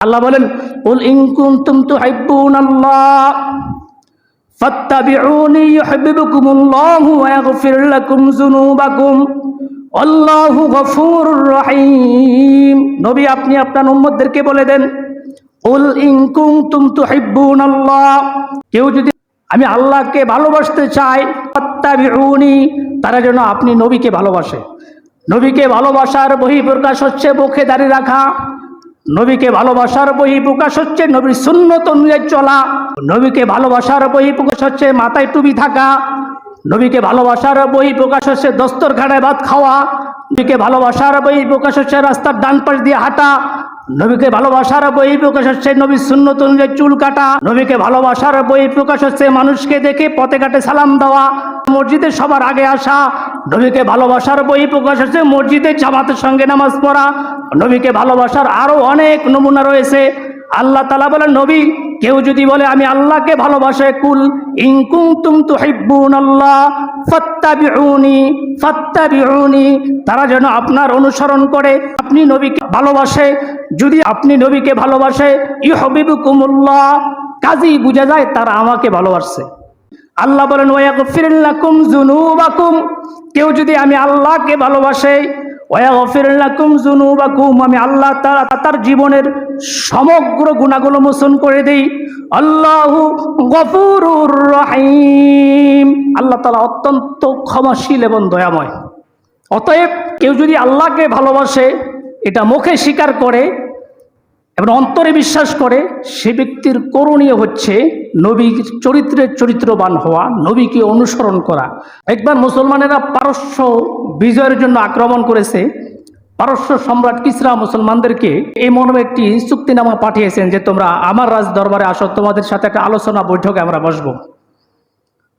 আল্লাহ বলেন, উল ইন কুনতুম তুহিব্বুনাল্লাহ, ফাত্তাবিউনি ইউহিব্বুকুমুল্লাহু ওয়া ইয়াগফির লাকুম যুনুবাকুম, আল্লাহু গফুরুর রহিম। নবী, আপনি আপনার উম্মতদেরকে বলে দেন, উল ইন কুনতুম তুহিব্বুনাল্লাহ, কেউ যদি আমি আল্লাহকে ভালোবাসতে চাই, ফাত্তাবিউনি, তারা যেন আপনি নবীকে ভালোবাসে। নবীকে ভালোবাসার বহিঃপ্রকাশ হচ্ছে মুখে দাঁড়িয়ে রাখা। নবীকে ভালোবাসার বহি প্রকাশ হচ্ছে নবীর সুন্নত অনুযায়ী চলা। নবীকে ভালোবাসার বহি প্রকাশ হচ্ছে মাথায় টুপি থাকা। নবীকে ভালোবাসার বহি প্রকাশ হচ্ছে দস্তর ঘাটায় ভাত খাওয়া। নবীকে ভালোবাসার বহি প্রকাশ হচ্ছে রাস্তার ডান পাশ দিয়ে হাঁটা। নবীকে ভালোবাসার বই প্রকাশ হচ্ছে নবীর সুন্নত অনুযায়ী চুল কাটা। নবীকে ভালোবাসার বই প্রকাশ হচ্ছে মানুষকে দেখে পথে ঘাটে সালাম দেওয়া, মসজিদে সবার আগে আসা। নবীকে ভালোবাসার বই প্রকাশ হচ্ছে মসজিদে জামাতের সঙ্গে নামাজ পড়া। নবীকে ভালোবাসার আরও অনেক নমুনা রয়েছে। আল্লাহ তালা বলেন, নবী, কেউ যদি বলে, আমি আল্লাহকে ভালোবাসে, কুল ইনকুম তুম তো হিব্বুন আল্লাহ ফাত্তাবিউনি ফাত্তাবিউনি। তারা যেন আপনার অনুসরণ করে, আপনি নবীকে ভালোবাসে। যদি আপনি নবীকে ভালোবাসে ই হবিবুকুমুল্লাহ কাজেই বুঝা যায় তারা আমাকে ভালোবাসছে। আল্লাহ বলেন ওয়াগফিরুল্লাকুম যুনুবাকুম। কেউ যদি আমি আল্লাহকে ভালোবাসে ওয়াগফিরুল্লাকুম যুনুবাকুম। আমি আল্লাহ তাআলা তার জীবনের সমগ্র গুণাগুলো মোচন করে দেই। আল্লাহু গফুরুর রহিম। আল্লাহ তাআলা অত্যন্ত ক্ষমাশীল এবং দয়াময়। অতএব কেউ যদি আল্লাহকে ভালোবাসে, এটা মুখে স্বীকার করে এবং অন্তরে বিশ্বাস করে সে ব্যক্তির করণীয় হচ্ছে নবীর চরিত্রের চরিত্রবান হওয়া, নবীকে অনুসরণ করা। একবার মুসলমানেরা পারস্য বিজয়ের জন্য আক্রমণ করেছে। পারস্য সম্রাট কিসরা মুসলমানদেরকে এই মর্মে একটি চুক্তিনামা পাঠিয়েছেন যে তোমরা আমার রাজ দরবারে আসো, তোমাদের সাথে একটা আলোচনা বৈঠকে আমরা বসবো।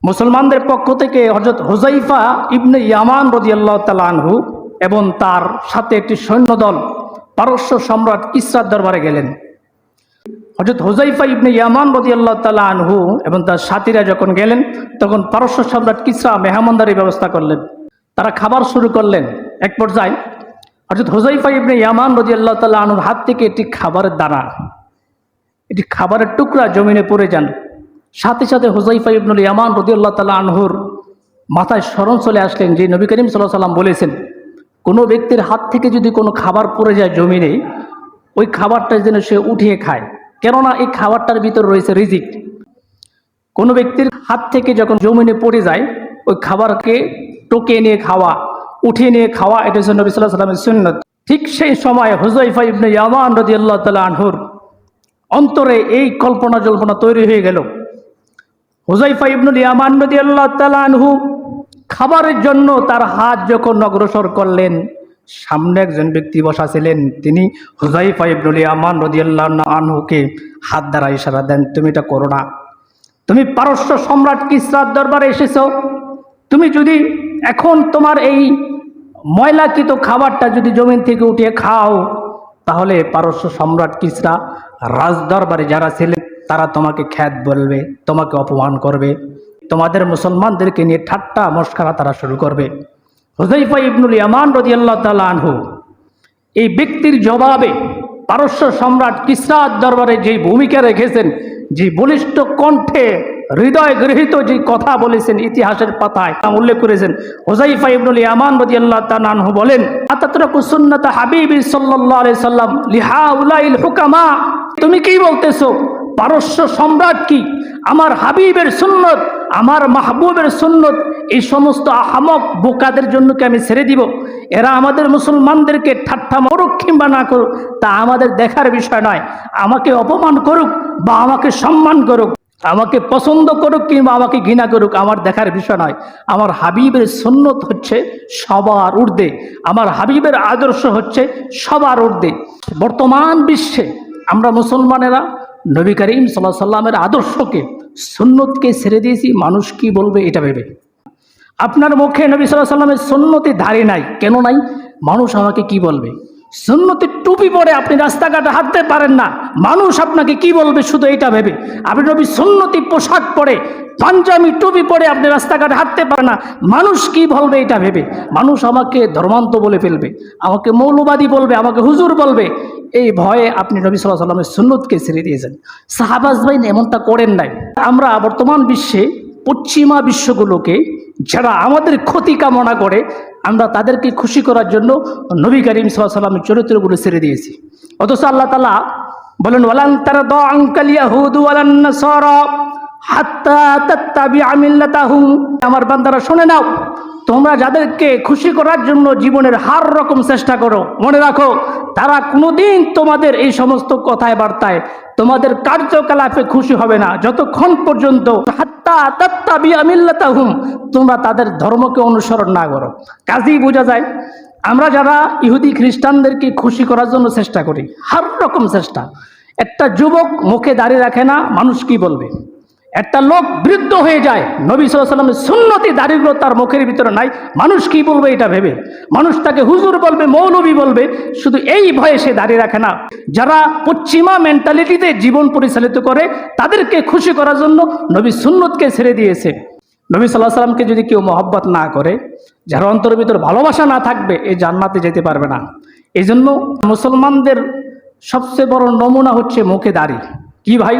মুসলমানদের পক্ষ থেকে হজরত হুজাইফা ইবনে ইয়ামান রদিয়াল্লাহ তালা এবং তার সাথে একটি সৈন্যদল পারস্য সম্রাট কিসরার দরবারে গেলেন। হজরত হুজাইফা ইবনে ইয়ামান রদিয়াল্লাহ তালা আনহু এবং তার সাথীরা যখন গেলেন, তখন পারস্য সম্রাট কিসরা মেহমানদারি ব্যবস্থা করলেন। তারা খাবার শুরু করলেন। এক পর্যায়ে হজরত হুজাইফা ইবনে ইয়ামান রদিয়াল্লাহ তালা আনহুর হাত থেকে একটি খাবারের দানা এটি খাবারের টুকরা জমিনে পড়ে যান। সাথে সাথে হুজাইফা ইবনুল ইয়ামান রদিউল্লাহ তালা আনহুর মাথায় স্মরণ চলে আসলেন যে নবী করিম সাল্লাহ সাল্লাম বলেছেন কোনো ব্যক্তির হাত থেকে যদি কোনো খাবার পড়ে যায় জমিনে, ওই খাবারটা যেন সে উঠিয়ে খায়। কেননা এই খাবারটার ভিতর রয়েছে রিজিক। কোনো ব্যক্তির হাত থেকে যখন জমিনে পড়ে যায়, ওই খাবারকে টোকে নিয়ে খাওয়া, উঠিয়ে নিয়ে খাওয়া, এটা হচ্ছে নবী সাল্লাহ সাল্লামের সুন্নত। ঠিক সেই সময় হুজাইফা ইবনে ইয়ামান রদি আল্লাহ তালা আনহুর অন্তরে এই কল্পনা জল্পনা তৈরি হয়ে গেল। হুজাইফা ইবনুল ইয়ামান নদী আল্লাহ তালানহু খাবারের জন্য তার হাত যখন অগ্রসর করলেন, সামনে একজন ব্যক্তি বসা ছিলেন, তিনি হুজাইফা ইবনুল ইয়ামান নদী আল্লাহ আনহুকে হাত দ্বারা ইশারা দেন, তুমি এটা করো না। তুমি পারস্য সম্রাট কিসরার দরবারে এসেছ। তুমি যদি এখন তোমার এই ময়লাকৃত খাবারটা যদি জমিন থেকে উঠিয়ে খাও, তাহলে পারস্য সম্রাট কিসরা রাজদরবারে যারা ছিলেন, তারা তোমাকে খ্যাত বলবে, তোমাকে অপমান করবে। তোমাদের মুসলমানদেরকে নিয়ে ঠাট্টা মস্কারা তারা শুরু করবে। হুজাইফা ইবনুল ইয়ামান রদিয়াল্লাহ তালা আনহু এই ব্যক্তির জবাবে পারস্য সম্রাট কিসরাত দরবারে যে ভূমিকা রেখেছেন, যে বলিষ্ঠ কণ্ঠে হৃদয় গৃহীত যে কথা বলেছেন, ইতিহাসের পাতায় তা উল্লেখ করেছেন হোজাইফা ইবনুল ইয়ামান রদি আল্লাহ তানহু বলেন, আতাতরাকু হাবিবি সাল্লাম লিহা উলাইল হুকামা? তুমি কি বলতেছো? পারস্য সম্রাট কি? আমার হাবিবের সুন্নত আমার মাহবুবের সুন্নত, এই সমস্ত আহামক বোকাদের জন্য কি আমি ছেড়ে দিব। এরা আমাদের মুসলমানদেরকে ঠাট্টা মরুক কিংবা না করুক, তা আমাদের দেখার বিষয় নয়। আমাকে অপমান করুক বা আমাকে সম্মান করুক, আমাকে পছন্দ করুক কিংবা আমাকে ঘৃণা করুক, আমার দেখার বিষয় নয়। আমার হাবিবের সুন্নত হচ্ছে সবার ঊর্ধ্বে। আমার হাবিবের আদর্শ হচ্ছে সবার ঊর্ধ্বে। বর্তমান বিশ্বে আমরা মুসলমানেরা নবী করিম সাল্লাহ সাল্লামের আদর্শকে, সুন্নতকে ছেড়ে দিয়েছি, মানুষ কি বলবে এটা ভেবে? আপনার মুখে নবী সাল্লাহ সাল্লামের সুন্নতি ধারে নাই। কেন নাই? মানুষ আমাকে কি বলবে? সুন্নতির টুপি পরে আপনি রাস্তাঘাটে হাঁটতে পারেন না। মানুষ আপনাকে কি বলবে শুধু এটা ভেবে? আপনি নবী সুন্নতি পোশাক পরে পাঞ্জাবি টুপি পরে আপনি রাস্তাঘাটে হাঁটতে পারে না। মানুষ কি বলবে এটা ভেবে? মানুষ আমাকে ধর্মান্ত বলে ফেলবে, আমাকে মৌলবাদী বলবে, আমাকে হুজুর বলবে। এই ভয়ে আপনি নবী সাল্লাহ সাল্লামের সুন্নতকে ছেড়ে দিয়েছেন। সাহাবাজ ভাই এমনটা করেন নাই। আমরা বর্তমান বিশ্বে পশ্চিমা বিশ্বগুলোকে যারা আমাদের ক্ষতি কামনা করে, আমরা তাদেরকে খুশি করার জন্য নবী করিম সাল্লাহ সাল্লামের চরিত্রগুলো ছেড়ে দিয়েছি। অথচ আল্লাহ তালা বলেন, ওয়ালান তারা দ আঙ্কাল ইয়াহুদ ওয়ালান মিল্লাতাহুম আমার বান্দারা, শুনে নাও, তোমরা যাদেরকে খুশি করার জন্য জীবনের হার রকম চেষ্টা করো, মনে রাখো, তারা কোনোদিন তোমাদের এই সমস্ত কথায় বার্তায় তোমাদের কার্যকলাপে খুশি হবে না। যতক্ষণ পর্যন্ত তোমরা তাদের ধর্মকে অনুসরণ না করো। কাজেই বোঝা যায়, আমরা যারা ইহুদি খ্রিস্টানদেরকে খুশি করার জন্য চেষ্টা করি, হার রকম চেষ্টা। একটা যুবক মুখে দাঁড়িয়ে রাখে না, মানুষ কি বলবে? একটা লোক বৃদ্ধ হয়ে যায়, নবী সাল্লামের সুন্নতি দাড়িগুলো তার মুখের ভিতরে নাই। মানুষ কি বলবে এটা ভেবে? মানুষ তাকে হুজুর বলবে, মৌলবী বলবে, শুধু এই ভয়ে সে দাঁড়িয়ে রাখে না। যারা পশ্চিমা মেন্টালিটিতে জীবন পরিচালিত করে, তাদেরকে খুশি করার জন্য নবী সুন্নতকে ছেড়ে দিয়েছে। নবী সাল্লাহ সাল্লামকে যদি কেউ মহব্বত না করে, যার অন্তরের ভিতর ভালোবাসা না থাকবে এই জান্নাতে যেতে পারবে না। এই জন্য মুসলমানদের সবচেয়ে বড় নমুনা হচ্ছে মুখে দাড়ি। কি ভাই?